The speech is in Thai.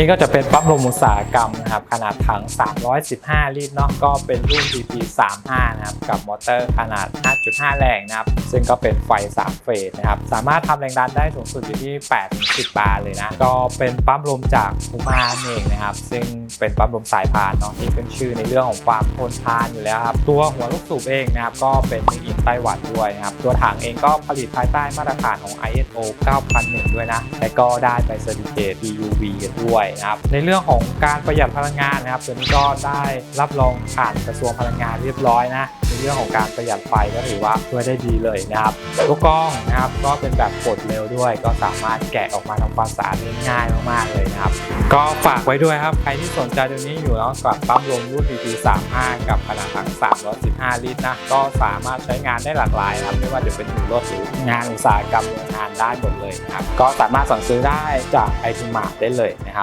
นี้ก็จะเป็นปั๊มลมอุตสาหกรรมนะครับขนาดถัง 315 ลิตรเนาะก็เป็นรุ่น PP 35 นะครับกับมอเตอร์ขนาด 5.5 แรงนะครับซึ่งก็เป็นไฟ 3 เฟสนะครับสามารถทำแรงดันได้สูงสุดอยู่ที่ 8-10 บาร์เลยนะก็เป็นปั๊มลมจากคูมาเองนะครับซึ่งเป็นปั๊มลมสายพานเนาะที่ขึ้นชื่อในเรื่องของความทนทานอยู่แล้วครับตัวหัวลูกสูบเองนะครับก็เป็นอินไต้หวันด้วยนะครับ ตัวถังเองก็ผลิตภายใต้มาตรฐานของ ISO 9001 ด้วยนะ และก็ได้ไปเซอร์ติเคต EUV กันด้วยนะครับ ในเรื่องของการประหยัดพลังงานนะครับ ตัวนี้ก็ได้รับรองผ่านกระทรวงพลังงานเรียบร้อยนะ เรื่องของการประหยัดไฟก็ถือว่าช่วยได้ดีเลยนะครับตัวกล้องนะครับก็เป็นแบบกดเร็วด้วย ก็สามารถแกะออกมาทำความสะอาดได้ง่ายมากๆเลยนะครับ ก็ฝากไว้ด้วยครับ ใครที่สนใจตัวนี้อยู่แล้วกับปั๊มลมรุ่น PP 35 กับขนาดถัง 315 ลิตรนะก็สามารถใช้งานได้หลากหลายนะครับไม่ว่าจะเป็นหนูรถหรืองานอุตสาหกรรมงานได้หมดเลยนะครับก็สามารถสั่งซื้อได้จากไอทีมาได้เลยนะครับ